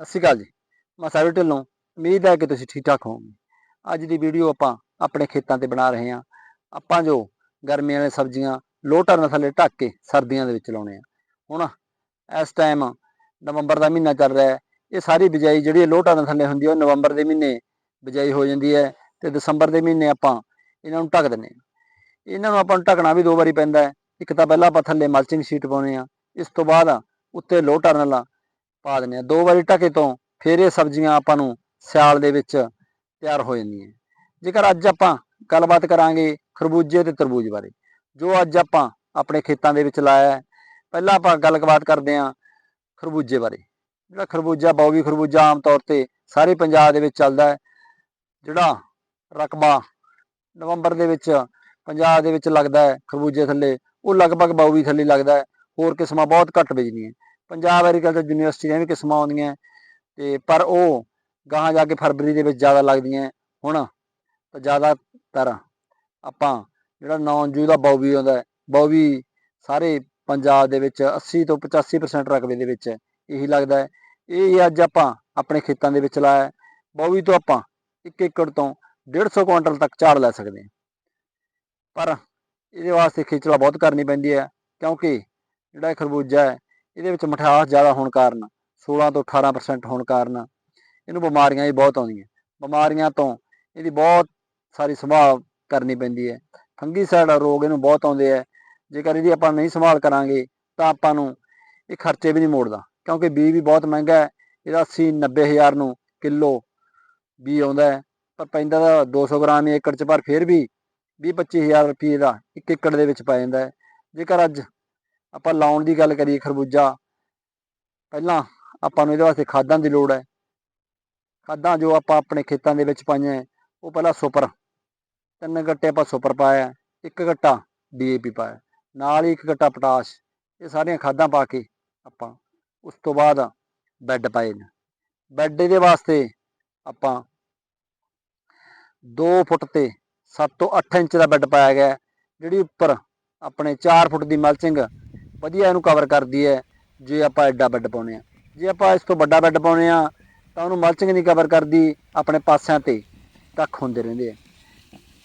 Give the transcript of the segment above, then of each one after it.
ਸਤਿ ਸ਼੍ਰੀ ਅਕਾਲ ਜੀ। ਮੈਂ ਸਾਰੇ ਢਿੱਲੋਂ। ਉਮੀਦ ਹੈ ਕਿ ਤੁਸੀਂ ਠੀਕ ਠਾਕ ਹੋਵੋਗੇ। ਅੱਜ ਦੀ ਵੀਡੀਓ ਆਪਾਂ ਆਪਣੇ ਖੇਤਾਂ ਤੇ ਬਣਾ ਰਹੇ ਹਾਂ। ਆਪਾਂ ਜੋ ਗਰਮੀਆਂ ਵਾਲੀਆਂ ਸਬਜ਼ੀਆਂ ਲੋਹ ਟਰਨ ਥੱਲੇ ਢੱਕ ਕੇ ਸਰਦੀਆਂ ਦੇ ਵਿੱਚ ਲਾਉਣੇ ਆ। ਹੁਣ ਇਸ ਟਾਈਮ ਨਵੰਬਰ ਦਾ ਮਹੀਨਾ ਚੱਲ ਰਿਹਾ ਹੈ। ਇਹ ਸਾਰੀ ਬਿਜਾਈ ਜਿਹੜੀ ਲੋਹ ਟਰਨ ਥੱਲੇ ਹੁੰਦੀ ਹੈ, ਉਹ ਨਵੰਬਰ ਦੇ ਮਹੀਨੇ ਬਿਜਾਈ ਹੋ ਜਾਂਦੀ ਹੈ ਤੇ ਦਸੰਬਰ ਦੇ ਮਹੀਨੇ ਆਪਾਂ ਇਹਨਾਂ ਨੂੰ ਢੱਕ ਦਿੰਦੇ ਹਾਂ। ਇਹਨਾਂ ਨੂੰ ਆਪਾਂ ਨੂੰ ਢੱਕਣਾ ਵੀ ਦੋ ਵਾਰੀ ਪੈਂਦਾ ਹੈ। ਇੱਕ ਤਾਂ ਪਹਿਲਾਂ ਆਪਾਂ ਥੱਲੇ ਮਲਚਿੰਗ ਸ਼ੀਟ ਪਾਉਨੇ ਆ ਇਸ ਤੋਂ ਬਾਅਦ ਉੱਤੇ ਲੋਹ ਟਰਨ ਵਾਲਾ ਪਾ ਦਿੰਦੇ ਆ ਦੋ ਵਾਰੀ ਢਕੇ ਤੋਂ ਫਿਰ ਇਹ ਸਬਜ਼ੀਆਂ ਆਪਾਂ ਨੂੰ ਸਿਆਲ ਦੇ ਵਿੱਚ ਤਿਆਰ ਹੋ ਜਾਂਦੀਆਂ। ਜੇਕਰ ਅੱਜ ਆਪਾਂ ਗੱਲਬਾਤ ਕਰਾਂਗੇ ਖਰਬੂਜੇ ਤੇ ਤਰਬੂਜ ਬਾਰੇ, ਜੋ ਅੱਜ ਆਪਾਂ ਆਪਣੇ ਖੇਤਾਂ ਦੇ ਵਿੱਚ ਲਾਇਆ ਹੈ, ਪਹਿਲਾਂ ਆਪਾਂ ਗੱਲਬਾਤ ਕਰਦੇ ਹਾਂ ਖਰਬੂਜੇ ਬਾਰੇ। ਜਿਹੜਾ ਖਰਬੂਜਾ ਬੌਵੀ ਖਰਬੂਜਾ ਆਮ ਤੌਰ ਤੇ ਸਾਰੇ ਪੰਜਾਬ ਦੇ ਵਿੱਚ ਚੱਲਦਾ ਹੈ, ਜਿਹੜਾ ਰਕਬਾ ਨਵੰਬਰ ਦੇ ਵਿੱਚ ਪੰਜਾਬ ਦੇ ਵਿੱਚ ਲੱਗਦਾ ਹੈ ਖਰਬੂਜੇ ਥੱਲੇ, ਉਹ ਲਗਭਗ ਬੌਵੀ ਥੱਲੇ ਲੱਗਦਾ ਹੈ, ਹੋਰ ਕਿਸਮਾਂ ਬਹੁਤ ਘੱਟ ਬੀਜਣੀਆਂ ਪੰਜਾਬ ਐਗਰੀਕਲਚਰ ਯੂਨੀਵਰਸਿਟੀ ਦੀਆਂ ਵੀ ਕਿਸਮਾਂ ਆਉਂਦੀਆਂ ਤੇ ਪਰ ਉਹ ਗਾਹਾਂ ਜਾ ਕੇ ਫਰਵਰੀ ਦੇ ਵਿੱਚ ਜ਼ਿਆਦਾ ਲੱਗਦੀਆਂ ਹੁਣ ਤਾਂ ਜ਼ਿਆਦਾਤਰ ਆਪਾਂ ਜਿਹੜਾ ਨੌਨ ਜੂ ਦਾ ਬੌਬੀ ਆਉਂਦਾ ਹੈ, ਬੌਬੀ ਸਾਰੇ ਪੰਜਾਬ ਦੇ ਵਿੱਚ 80 ਤੋਂ 85% ਰਕਬੇ ਦੇ ਵਿੱਚ ਇਹੀ ਲੱਗਦਾ ਹੈ ਇਹ ਅੱਜ ਆਪਾਂ ਆਪਣੇ ਖੇਤਾਂ ਦੇ ਵਿੱਚ ਲਾਇਆ ਹੈ। ਬੌਬੀ ਤੋਂ ਆਪਾਂ 1 ਏਕੜ ਤੋਂ 150 ਕੁਇੰਟਲ ਤੱਕ ਝਾੜ ਲੈ ਸਕਦੇ ਹਾਂ ਪਰ ਇਹਦੇ ਵਾਸਤੇ ਖੇਚਲਾ ਬਹੁਤ ਕਰਨੀ ਪੈਂਦੀ ਹੈ ਕਿਉਂਕਿ ਜਿਹੜਾ ਖਰਬੂਜਾ ਹੈ ਇਹਦੇ ਵਿੱਚ ਮਠਿਆਸ ਜ਼ਿਆਦਾ ਹੋਣ ਕਾਰਨ 16 ਤੋਂ 18% ਹੋਣ ਕਾਰਨ ਇਹਨੂੰ ਬਿਮਾਰੀਆਂ ਵੀ ਬਹੁਤ ਆਉਂਦੀਆਂ। ਬਿਮਾਰੀਆਂ ਤੋਂ ਇਹਦੀ ਬਹੁਤ ਸਾਰੀ ਸੰਭਾਲ ਕਰਨੀ ਪੈਂਦੀ ਹੈ। ਫੰਗੀਸਾਈਡ ਰੋਗ ਇਹਨੂੰ ਬਹੁਤ ਆਉਂਦੇ ਆ ਜੇਕਰ ਇਹਦੀ ਆਪਾਂ ਨਹੀਂ ਸੰਭਾਲ ਕਰਾਂਗੇ, ਤਾਂ ਆਪਾਂ ਨੂੰ ਇਹ ਖਰਚੇ ਵੀ ਨਹੀਂ ਮੋੜਦਾ। ਕਿਉਂਕਿ ਬੀ ਵੀ ਬਹੁਤ ਮਹਿੰਗਾ ਹੈ। ਇਹਦਾ 80 90 ਹਜ਼ਾਰ ਨੂੰ ਕਿਲੋ ਬੀ ਆਉਂਦਾ ਹੈ। ਪਰ ਪੈਂਦਾ ਤਾਂ 200 ਗ੍ਰਾਮ ਏਕੜ 'ਚ, ਪਰ ਫਿਰ ਵੀ 20 25 ਹਜ਼ਾਰ ਰੁਪਏ ਦਾ ਇੱਕ ਏਕੜ ਦੇ ਵਿੱਚ ਪੈ ਜਾਂਦਾ ਹੈ। ਜੇਕਰ ਅੱਜ ਆਪਾਂ ਲਾਉਣ ਦੀ ਗੱਲ ਕਰੀਏ ਖਰਬੂਜਾ, ਪਹਿਲਾਂ ਆਪਾਂ ਨੂੰ ਇਹਦੇ ਵਾਸਤੇ ਖਾਦਾਂ ਦੀ ਲੋੜ ਹੈ। ਖਾਦਾਂ ਜੋ ਆਪਾਂ ਆਪਣੇ ਖੇਤਾਂ ਦੇ ਵਿੱਚ ਪਾਈਆਂ ਉਹ ਪਹਿਲਾਂ ਸੁਪਰ, ਤਿੰਨ ਗੱਟੇ ਆਪਾਂ ਸੁਪਰ ਪਾਇਆ ਇੱਕ ਗੱਟਾ ਡੀਏਪੀ ਪਾਇਆ ਨਾਲ ਹੀ ਇੱਕ ਗੱਟਾ ਪੋਟਾਸ਼, ਇਹ ਸਾਰੀਆਂ ਖਾਦਾਂ ਪਾ ਕੇ ਆਪਾਂ ਉਸ ਤੋਂ ਬਾਅਦ ਬੈੱਡ ਪਾਏ ਨੇ। ਬੈੱਡ ਇਹਦੇ ਵਾਸਤੇ ਆਪਾਂ 2 ਫੁੱਟ ਤੇ 7 ਤੋਂ 8 ਇੰਚ ਦਾ ਬੈੱਡ ਪਾਇਆ ਗਿਆ ਜਿਹੜੀ ਉੱਪਰ ਆਪਣੇ 4 ਫੁੱਟ ਦੀ ਮਲਚਿੰਗ ਵਧੀਆ ਇਹਨੂੰ ਕਵਰ ਕਰਦੀ ਹੈ, ਜੇ ਆਪਾਂ ਐਡਾ ਬੈੱਡ ਪਾਉਨੇ ਆ ਜੇ ਆਪਾਂ ਇਸ ਤੋਂ ਵੱਡਾ ਬੈੱਡ ਪਾਉਨੇ ਆ ਤਾਂ ਉਹਨੂੰ ਮਲਚਿੰਗ ਨਹੀਂ ਕਵਰ ਕਰਦੀ, ਆਪਣੇ ਪਾਸਿਆਂ ਤੇ ਕੱਖ ਹੁੰਦੇ ਰਹਿੰਦੇ ਆ।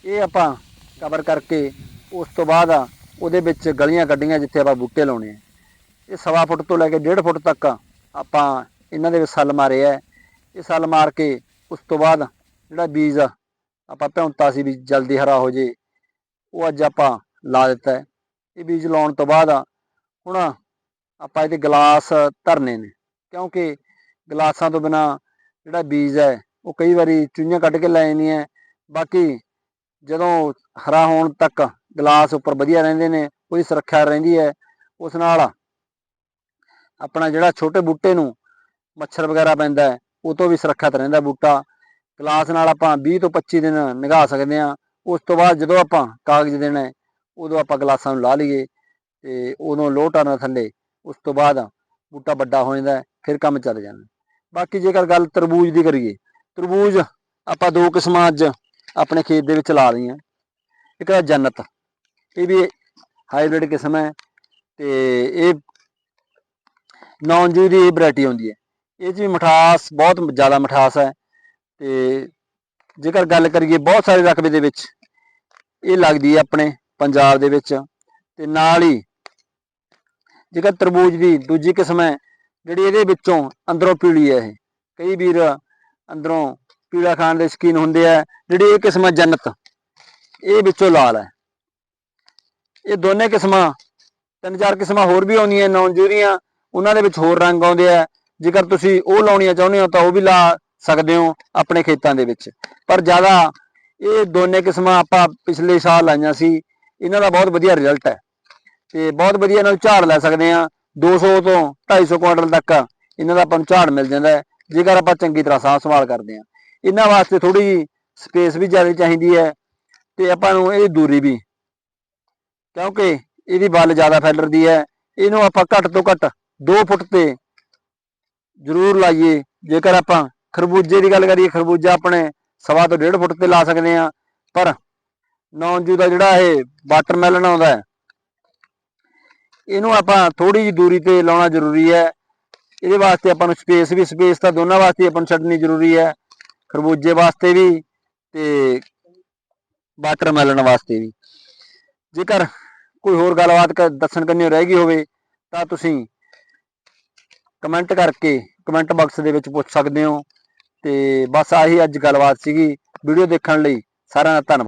ਇਹ ਆਪਾਂ ਕਵਰ ਕਰਕੇ ਉਸ ਤੋਂ ਬਾਅਦ ਉਹਦੇ ਵਿੱਚ ਗਲੀਆਂ ਕੱਢੀਆਂ ਜਿੱਥੇ ਆਪਾਂ ਬੂਟੇ ਲਾਉਣੇ ਆ। ਇਹ ਸਵਾ ਫੁੱਟ ਤੋਂ ਲੈ ਕੇ 1.5 ਫੁੱਟ ਤੱਕ ਆਪਾਂ ਇਹਨਾਂ ਦੇ ਵਿੱਚ ਸੱਲ ਮਾਰੇ ਆ। ਇਹ ਸੱਲ ਮਾਰ ਕੇ ਉਸ ਤੋਂ ਬਾਅਦ ਜਿਹੜਾ ਬੀਜ ਆਪਾਂ ਭਿਉਂਤਾ ਸੀ ਵੀ ਜਲਦੀ ਹਰਾ ਹੋ ਜੇ, ਉਹ ਅੱਜ ਆਪਾਂ ਲਾ ਦਿੱਤਾ ਇਹ ਬੀਜ ਲਾਉਣ ਤੋਂ ਬਾਅਦ ਹੁਣ ਆਪਾਂ ਇਹਦੇ ਗਲਾਸ ਧਰਨੇ ਨੇ, ਕਿਉਂਕਿ ਗਲਾਸਾਂ ਤੋਂ ਬਿਨਾ ਜਿਹੜਾ ਬੀਜ ਹੈ, ਉਹ ਕਈ ਵਾਰੀ ਚੂਈਆਂ ਕੱਢ ਕੇ ਲੈ ਜਾਂਦੀਆਂ ਬਾਕੀ ਜਦੋਂ ਹਰਾ ਹੋਣ ਤੱਕ ਗਲਾਸ ਉੱਪਰ ਵਧੀਆ ਰਹਿੰਦੇ ਨੇ, ਉਹਦੀ ਸੁਰੱਖਿਆ ਰਹਿੰਦੀ ਹੈ। ਉਸ ਨਾਲ ਆਪਣਾ ਜਿਹੜਾ ਛੋਟੇ ਬੂਟੇ ਨੂੰ ਮੱਛਰ ਵਗੈਰਾ ਪੈਂਦਾ ਹੈ, ਉਹ ਤੋਂ ਵੀ ਸੁਰੱਖਿਅਤ ਰਹਿੰਦਾ ਬੂਟਾ। ਗਲਾਸ ਨਾਲ ਆਪਾਂ 20 ਤੋਂ 25 ਦਿਨ ਨਿਗਾਹ ਸਕਦੇ ਹਾਂ। ਉਸ ਤੋਂ ਬਾਅਦ ਜਦੋਂ ਆਪਾਂ ਕਾਗਜ਼ ਦੇਣਾ, ਉਦੋਂ ਆਪਾਂ ਗਲਾਸਾਂ ਨੂੰ ਲਾ ਲਈਏ। ਤੇ ਉਦੋਂ ਲੋਹ ਟਰਨ ਥੱਲੇ, ਉਸ ਤੋਂ ਬਾਅਦ ਬੂਟਾ ਵੱਡਾ ਹੋ ਜਾਂਦਾ, ਫਿਰ ਕੰਮ ਚੱਲ ਜਾਂਦਾ। ਬਾਕੀ ਜੇਕਰ ਗੱਲ ਤਰਬੂਜ ਦੀ ਕਰੀਏ, ਤਰਬੂਜ ਆਪਾਂ ਦੋ ਕਿਸਮਾਂ ਅੱਜ ਆਪਣੇ ਖੇਤ ਦੇ ਵਿੱਚ ਲਾ ਲਈਆਂ ਇੱਕ ਹੈ ਜੰਨਤ, ਇਹ ਵੀ ਹਾਈਬ੍ਰਿਡ ਕਿਸਮ ਹੈ ਤੇ ਇਹ ਨੌਨ ਜੂ ਦੀ ਵੈਰਾਈਟੀ ਹੁੰਦੀ ਹੈ। ਇਹ 'ਚ ਵੀ ਮਠਾਸ, ਬਹੁਤ ਜ਼ਿਆਦਾ ਮਠਾਸ ਹੈ ਤੇ ਜੇਕਰ ਗੱਲ ਕਰੀਏ ਬਹੁਤ ਸਾਰੇ ਰਕਬੇ ਦੇ ਵਿੱਚ, ਇਹ ਲੱਗਦੀ ਹੈ ਆਪਣੇ ਪੰਜਾਬ ਦੇ ਵਿੱਚ ਤੇ ਨਾਲ ਹੀ ਜੇਕਰ ਤਰਬੂਜ ਦੀ ਦੂਜੀ ਕਿਸਮ ਹੈ, ਜਿਹੜੀ ਇਹਦੇ ਵਿੱਚੋਂ ਅੰਦਰੋਂ ਪੀਲੀ ਹੈ ਇਹ। ਕਈ ਵੀਰ ਅੰਦਰੋਂ ਪੀਲਾ ਖਾਣ ਦੇ ਸ਼ਕੀਨ ਹੁੰਦੇ ਆ, ਜਿਹੜੀ ਇਹ ਕਿਸਮ ਹੈ ਜੰਨਤ। ਇਹ ਵਿੱਚੋਂ ਲਾਲ ਹੈ। ਇਹ ਦੋਨੇ ਕਿਸਮਾਂ, ਤਿੰਨ ਚਾਰ ਕਿਸਮਾਂ ਹੋਰ ਵੀ ਆਉਂਦੀਆਂ ਨੌਨ ਜੂਰੀਆਂ ਉਹਨਾਂ ਦੇ ਵਿੱਚ ਹੋਰ ਰੰਗ ਆਉਂਦੇ ਆ। ਜੇਕਰ ਤੁਸੀਂ ਉਹ ਲਾਉਣੀਆਂ ਚਾਹੁੰਦੇ ਹੋ ਤਾਂ ਉਹ ਵੀ ਲਾ ਸਕਦੇ ਹੋ ਆਪਣੇ ਖੇਤਾਂ ਦੇ ਵਿੱਚ। ਪਰ ਜ਼ਿਆਦਾ ਇਹ ਦੋਨੇ ਕਿਸਮਾਂ ਆਪਾਂ ਪਿਛਲੇ ਸਾਲ ਲਾਈਆਂ ਸੀ, ਇਹਨਾਂ ਦਾ ਬਹੁਤ ਵਧੀਆ ਰਿਜ਼ਲਟ ਹੈ। ਤੇ ਬਹੁਤ ਵਧੀਆ ਇਹਨਾਂ ਨੂੰ ਝਾੜ ਲੈ ਸਕਦੇ ਆ 200 ਤੋਂ 250 ਕੁਇੰਟਲ ਤੱਕ ਇਹਨਾਂ ਦਾ ਆਪਾਂ ਨੂੰ ਝਾੜ ਮਿਲ ਜਾਂਦਾ ਹੈ, ਜੇਕਰ ਆਪਾਂ ਚੰਗੀ ਤਰ੍ਹਾਂ ਸਾਂਭ ਸੰਭਾਲ ਕਰਦੇ ਆ ਇਹਨਾਂ ਵਾਸਤੇ ਥੋੜੀ ਜਿਹੀ ਸਪੇਸ ਵੀ ਜ਼ਿਆਦਾ ਚਾਹੀਦੀ ਹੈ ਤੇ ਆਪਾਂ ਨੂੰ ਇਹ ਦੂਰੀ ਵੀ, ਕਿਉਂਕਿ ਇਹਦੀ ਬੱਲ ਜ਼ਿਆਦਾ ਫੈਲਰਦੀ ਹੈ, ਇਹਨੂੰ ਆਪਾਂ ਘੱਟ ਤੋਂ ਘੱਟ 2 ਫੁੱਟ ਤੇ ਜ਼ਰੂਰ ਲਾਈਏ। ਜੇਕਰ ਆਪਾਂ ਖਰਬੂਜੇ ਦੀ ਗੱਲ ਕਰੀਏ, ਖਰਬੂਜਾ ਆਪਣੇ ਸਵਾ ਤੋਂ 1.5 ਫੁੱਟ ਤੇ ਲਾ ਸਕਦੇ ਆ ਪਰ ਨੌਨਜੂ ਦਾ ਜਿਹੜਾ ਇਹ ਵਾਟਰਮੈਲਨ ਆਉਂਦਾ ਹੈ ਇਹਨੂੰ ਆਪਾਂ ਥੋੜੀ ਜਿਹੀ ਦੂਰੀ ਤੇ ਲਾਉਣਾ ਜ਼ਰੂਰੀ ਹੈ। ਇਹਦੇ ਵਾਸਤੇ ਆਪਾਂ ਨੂੰ ਸਪੇਸ ਵੀ ਸਪੇਸ ਤਾਂ ਦੋਨਾਂ ਵਾਸਤੇ ਆਪਾਂ ਨੂੰ ਛੱਡਣੀ ਜ਼ਰੂਰੀ ਹੈ। ਖਰਬੂਜੇ ਵਾਸਤੇ ਵੀ ਤੇ ਵਾਟਰਮੈਲਨ ਵਾਸਤੇ ਵੀ। ਜੇਕਰ ਕੋਈ ਹੋਰ ਗੱਲਬਾਤ ਕ- ਦੱਸਣ ਕੰਨੀ ਰਹਿ ਗਈ ਹੋਵੇ, ਤਾਂ ਤੁਸੀਂ ਕਮੈਂਟ ਕਰਕੇ ਕਮੈਂਟ ਬਾਕਸ ਦੇ ਵਿੱਚ ਪੁੱਛ ਸਕਦੇ ਹੋ। ਤੇ ਬਸ ਆਹੀ ਅੱਜ ਗੱਲਬਾਤ ਸੀਗੀ। ਵੀਡੀਓ ਦੇਖਣ ਲਈ ਸਾਰਿਆਂ ਦਾ ਧੰਨਵਾਦ।